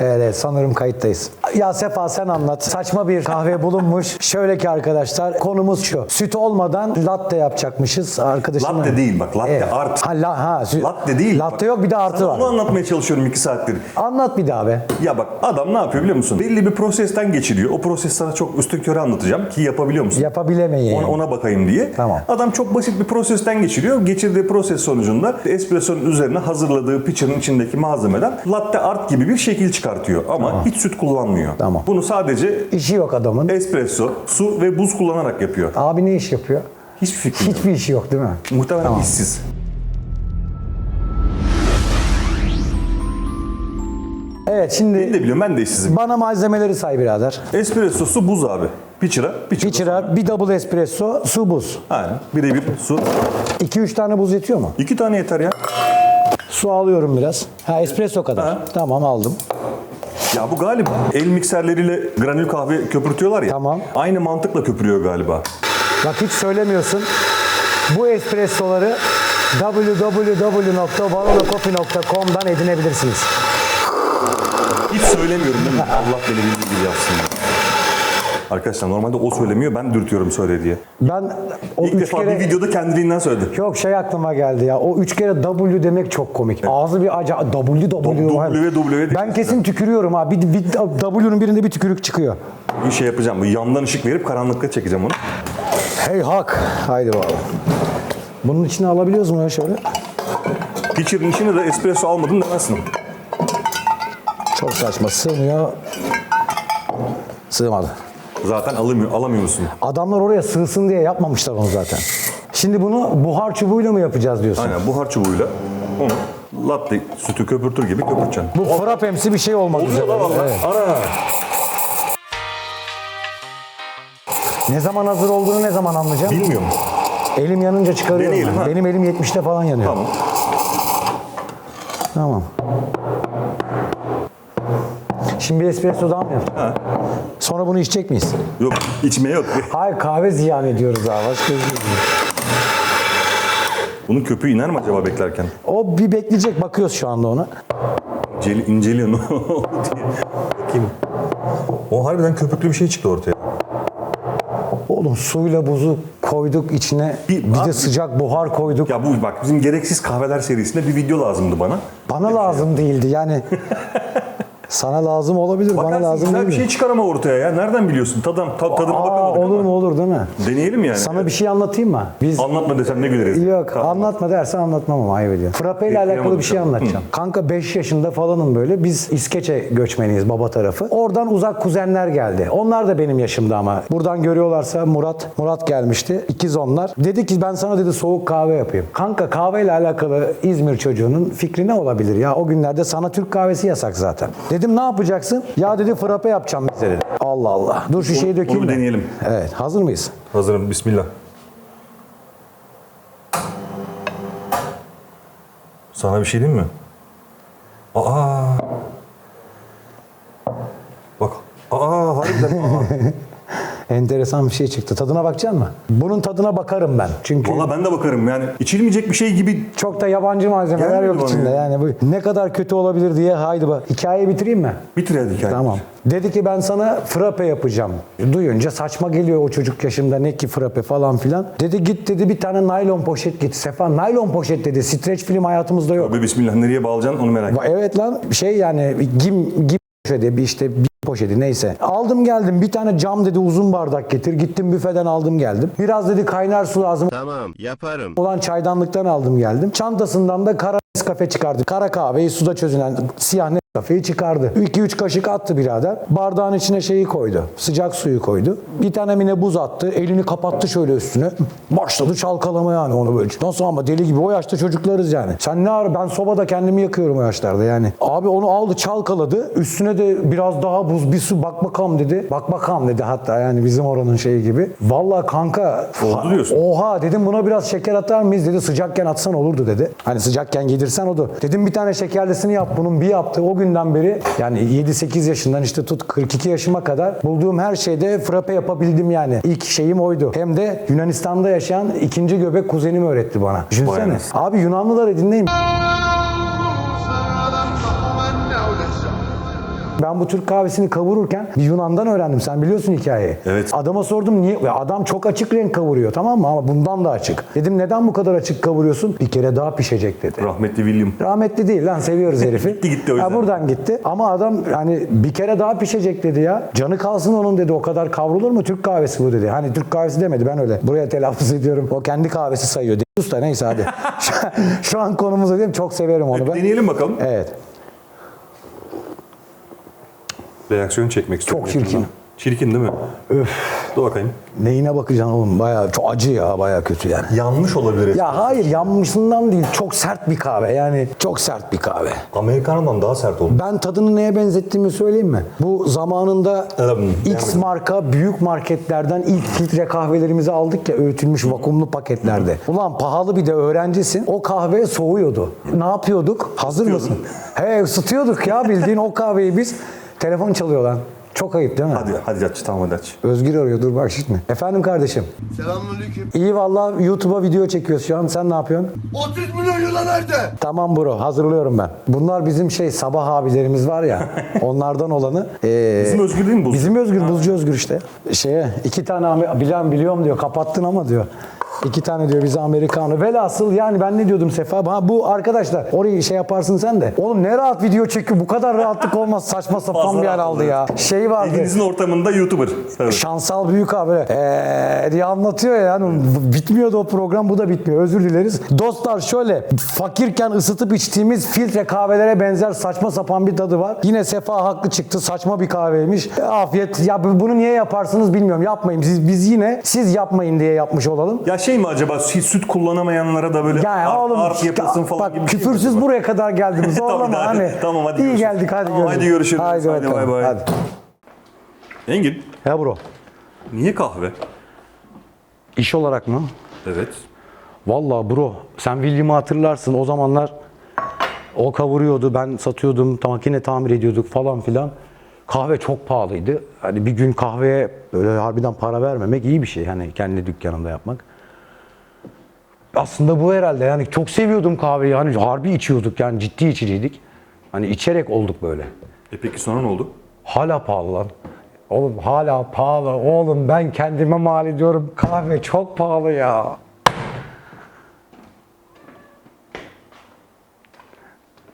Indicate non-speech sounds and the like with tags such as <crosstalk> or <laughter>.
Evet, sanırım kayıttayız. Ya Sefa sen anlat. Saçma bir kahve bulunmuş. Şöyle ki arkadaşlar konumuz şu. Süt olmadan latte yapacakmışız. Arkadaşım Latte değil bak, latte art. Ha, la, ha, sü- Latte değil. Latte yok bir de artı Sana var. Onu anlatmaya çalışıyorum iki saattir. Anlat bir daha be. Ya bak adam ne yapıyor biliyor musun? Belli bir prosesten geçiriyor. O proses sana çok üstün körü anlatacağım ki yapabiliyor musun? Yapabilemeyin. Ona, ona bakayım diye. Tamam. Adam çok basit bir prosesten geçiriyor. Geçirdiği proses sonucunda espresso'nun üzerine hazırladığı pitcher'ın içindeki malzemeden latte art gibi bir şekil çıkartıyor. Ama hiç süt kullanmıyor. Tamam. Bunu sadece İşi yok adamın. espresso, su ve buz kullanarak yapıyor. Abi ne iş yapıyor? Hiçbir fikrim yok. Hiçbir işi yok değil mi? Muhtemelen işsiz. Evet şimdi Ben de biliyorum ben de işsizim. bana malzemeleri say birader. Espresso, su, buz abi. Pitcher'a, pitcher. Pitcher'a bir double espresso, su buz. Aynen. Birebir su. 2-3 tane buz yetiyor mu? İki tane yeter ya. Su alıyorum biraz. Ha espresso kadar. Ha. Tamam aldım. Ya bu galiba el mikserleriyle granül kahve köpürtüyorlar ya. Tamam. Aynı mantıkla köpürüyor galiba. Bak hiç söylemiyorsun. Bu espressoları www.barolacoffee.com'dan edinebilirsiniz. Hiç söylemiyorum değil mi? Allah beni bildiği gibi yapsın. Arkadaşlar normalde o söylemiyor ben dürtüyorum söyle diye. Ben o İlk üç defa kere... bir videoda kendiliğinden söyledi. Yok şey aklıma geldi ya. O üç kere W demek çok komik. Ağzı bir acı W W. W, W Ben kesin tükürüyorum ha. Bir, bir W'nun birinde bir tükürük çıkıyor. Bir şey yapacağım. Bu yandan ışık verip karanlıkta çekeceğim onu. Hey hak. Haydi bakalım. Bunun içine alabiliyoruz mu ya şöyle? Pitcher'ın içine de espresso almadım demezsin. Çok saçma. Sığmıyor. Sığmadı. Zaten alamıyor, alamıyor musun? Adamlar oraya sığsın diye yapmamışlar onu zaten. Şimdi bunu buhar çubuğuyla mı yapacağız diyorsun? Aynen buhar çubuğuyla onu latte sütü köpürtür gibi köpürteceksin. Bu frapemsi bir şey olmak üzere. Evet. Ana! Ne zaman hazır olduğunu ne zaman anlayacağım? Bilmiyorum. Elim yanınca çıkarıyorum. Deneyelim, ben. ha. Benim elim 70'te falan yanıyor. Tamam. Tamam. Şimdi bir espresso daha mı yapalım? Sonra bunu içecek miyiz? Yok içmeye yok. Hayır kahve ziyan ediyoruz abi. Başka bir şey değil. Bunun köpüğü iner mi acaba beklerken? O bir bekleyecek. Bakıyoruz şu anda ona. İnceli, inceliyor ne <laughs> oldu diye. Bakayım. O harbiden köpüklü bir şey çıktı ortaya. Oğlum suyla buzu koyduk içine. Bir- Bir, de abi- sıcak buhar koyduk. Ya bu bak bizim gereksiz kahveler serisinde bir video lazımdı bana. Bana lazım değildi yani. <laughs> Sana lazım olabilir, bana Bakarsın lazım güzel değil. bir şey çıkar ama ortaya ya. Nereden biliyorsun? Tadım, ta- tadına Aa, bakamadık olur ama. mu olur değil mi? Deneyelim yani. Sana bir şey anlatayım mı? Biz Anlatma desem ne güleriz. Yok Tamam. anlatma dersen anlatmam ama ayıp ediyorum. Frappe ile alakalı bir şey tamam. anlatacağım. Kanka 5 yaşında falanım böyle. Biz İskeçe göçmeniyiz baba tarafı. Oradan uzak kuzenler geldi. Onlar da benim yaşımda ama. Buradan görüyorlarsa Murat. Murat gelmişti. İkiz onlar. Dedi ki ben sana dedi soğuk kahve yapayım. Kanka kahveyle alakalı İzmir çocuğunun fikri ne olabilir ya? O günlerde sana Türk kahvesi yasak zaten. Dedim ne yapacaksın? Ya dedi frappe yapacağım bize dedi. Allah Allah. Dur şu şeyi dökeyim onu mi? deneyelim. Evet. Hazır mıyız? Hazırım. Bismillah. Sana bir şey diyeyim mi? Aa. Bak. Aa harbiden. Aa. <laughs> Enteresan bir şey çıktı. Tadına bakacak mısın? Bunun tadına bakarım ben. Çünkü Valla ben de bakarım yani. içilmeyecek bir şey gibi çok da yabancı malzemeler Gelmedi yok bana içinde. ya. Yani bu ne kadar kötü olabilir diye haydi bak. Hikayeyi bitireyim mi? bitir hadi hikaye. Tamam. Dedi ki ben sana frappe yapacağım. Duyunca saçma geliyor o çocuk yaşımda ne ki frappe falan filan. Dedi git dedi bir tane naylon poşet git. Sefa naylon poşet dedi. Streç film hayatımızda yok. Abi bismillah nereye bağlayacaksın onu merak ettim. Evet lan şey yani gim gim poşeti bir işte bir poşeti neyse. Aldım geldim bir tane cam dedi uzun bardak getir. Gittim büfeden aldım geldim. Biraz dedi kaynar su lazım Tamam yaparım. olan çaydanlıktan aldım geldim. Çantasından da kara Nescafe çıkardı. Kara kahveyi suda çözünen siyah Nescafe'yi çıkardı. 2-3 kaşık attı birader. Bardağın içine şeyi koydu. Sıcak suyu koydu. Bir tane mine buz attı. Elini kapattı şöyle üstüne. Başladı çalkalama yani onu böyle. Nasıl ama deli gibi o yaşta çocuklarız yani. Sen ne ara ben sobada kendimi yakıyorum o yaşlarda yani. Abi onu aldı çalkaladı. Üstüne de biraz daha buz bir su bak bakalım dedi. Bak bakalım dedi hatta yani bizim oranın şeyi gibi. Vallahi kanka Oldu diyorsun. Oha dedim buna biraz şeker atar mıyız dedi. Sıcakken atsan olurdu dedi. Hani sıcakken yedirsen oldu. Dedim bir tane şekerlisini yap bunun bir yaptı. O günden beri yani 7-8 yaşından işte tut 42 yaşıma kadar bulduğum her şeyde frappe yapabildim yani. İlk şeyim oydu. Hem de Yunanistan'da yaşayan ikinci göbek kuzenim öğretti bana. Düşünsene. Abi Yunanlıları dinleyin. Ben bu Türk kahvesini kavururken bir Yunan'dan öğrendim. Sen biliyorsun hikayeyi. Evet. Adama sordum niye? Ve adam çok açık renk kavuruyor tamam mı? Ama bundan da açık. Dedim neden bu kadar açık kavuruyorsun? Bir kere daha pişecek dedi. Rahmetli William. Rahmetli değil lan seviyoruz <laughs> herifi. Gitti gitti o yüzden. Ha, buradan gitti. Ama adam hani bir kere daha pişecek dedi ya. Canı kalsın onun dedi. O kadar kavrulur mu Türk kahvesi bu dedi. Hani Türk kahvesi demedi ben öyle. Buraya telaffuz ediyorum. O kendi kahvesi sayıyor. Usta neyse hadi. şu, <laughs> şu an konumuza diyeyim çok severim onu ben. Deneyelim bakalım. Evet. Reaksiyon çekmek istiyorum. Çok çirkin. yakından. Çirkin değil mi? Öf. Dur bakayım. Neyine bakacaksın oğlum? Bayağı çok acı ya. Bayağı kötü yani. Yanmış olabilir. Ya hayır yanmışından değil. Çok sert bir kahve. Yani çok sert bir kahve. Amerikan'dan daha sert oldu. Ben tadını neye benzettiğimi söyleyeyim mi? Bu zamanında Evet, X marka büyük marketlerden ilk filtre kahvelerimizi aldık ya öğütülmüş vakumlu paketlerde. Ulan pahalı bir de öğrencisin. O kahve soğuyordu. Ne yapıyorduk? Hazır mısın? He ısıtıyorduk ya bildiğin o kahveyi biz. <laughs> Telefon çalıyor lan. Çok ayıp değil mi? Hadi hadi aç tamam hadi aç. Özgür arıyor dur bak şimdi. Efendim kardeşim. Selamünaleyküm. İyi valla YouTube'a video çekiyoruz şu an. Sen ne yapıyorsun? 30 milyon yıla nerede? Tamam bro hazırlıyorum ben. Bunlar bizim şey sabah abilerimiz var ya <laughs> onlardan olanı. Ee, Bizim Özgür değil mi bu? Bizim Özgür, Buzcu Özgür işte. Şeye iki tane Amer- bilen biliyorum diyor kapattın ama diyor. İki tane diyor bize Amerikanı. Velhasıl yani ben ne diyordum Sefa? Ha, bu arkadaşlar orayı şey yaparsın sen de. Oğlum ne rahat video çekiyor. Bu kadar rahatlık olmaz. Saçma sapan bir yer aldı ya. Şey vardı. Evinizin ortamında YouTuber. Evet. Şansal büyük abi eee diye anlatıyor ya yani bitmiyordu o program bu da bitmiyor özür dileriz. Dostlar şöyle fakirken ısıtıp içtiğimiz filtre kahvelere benzer saçma sapan bir tadı var. Yine Sefa haklı çıktı saçma bir kahveymiş. E, Afiyet ya bu- bunu niye yaparsınız bilmiyorum yapmayın biz, biz yine siz yapmayın diye yapmış olalım. Ya şey mi acaba hiç süt kullanamayanlara da böyle Ya art, oğlum art yapılsın falan bak gibi bir şey mi küfürsüz acaba? buraya kadar geldiniz <laughs> Tamam, oğlum hadi. hani. Tamam, hadi İyi görüşürüz. geldik hadi Tamam, hadi görüşürüz. Hadi, bakalım. bay bay. Hadi. Engin Ya bro niye kahve? iş olarak mı? Evet. Vallahi bro sen William'ı hatırlarsın o zamanlar o kavuruyordu ben satıyordum makine tamir ediyorduk falan filan. Kahve çok pahalıydı. Hani bir gün kahveye böyle harbiden para vermemek iyi bir şey. Hani kendi dükkanında yapmak. Aslında bu herhalde yani çok seviyordum kahveyi. Hani harbi içiyorduk yani ciddi içiciydik. Hani içerek olduk böyle. E peki sonra ne oldu? Hala pahalı lan. Oğlum hala pahalı. Oğlum ben kendime mal ediyorum. Kahve çok pahalı ya.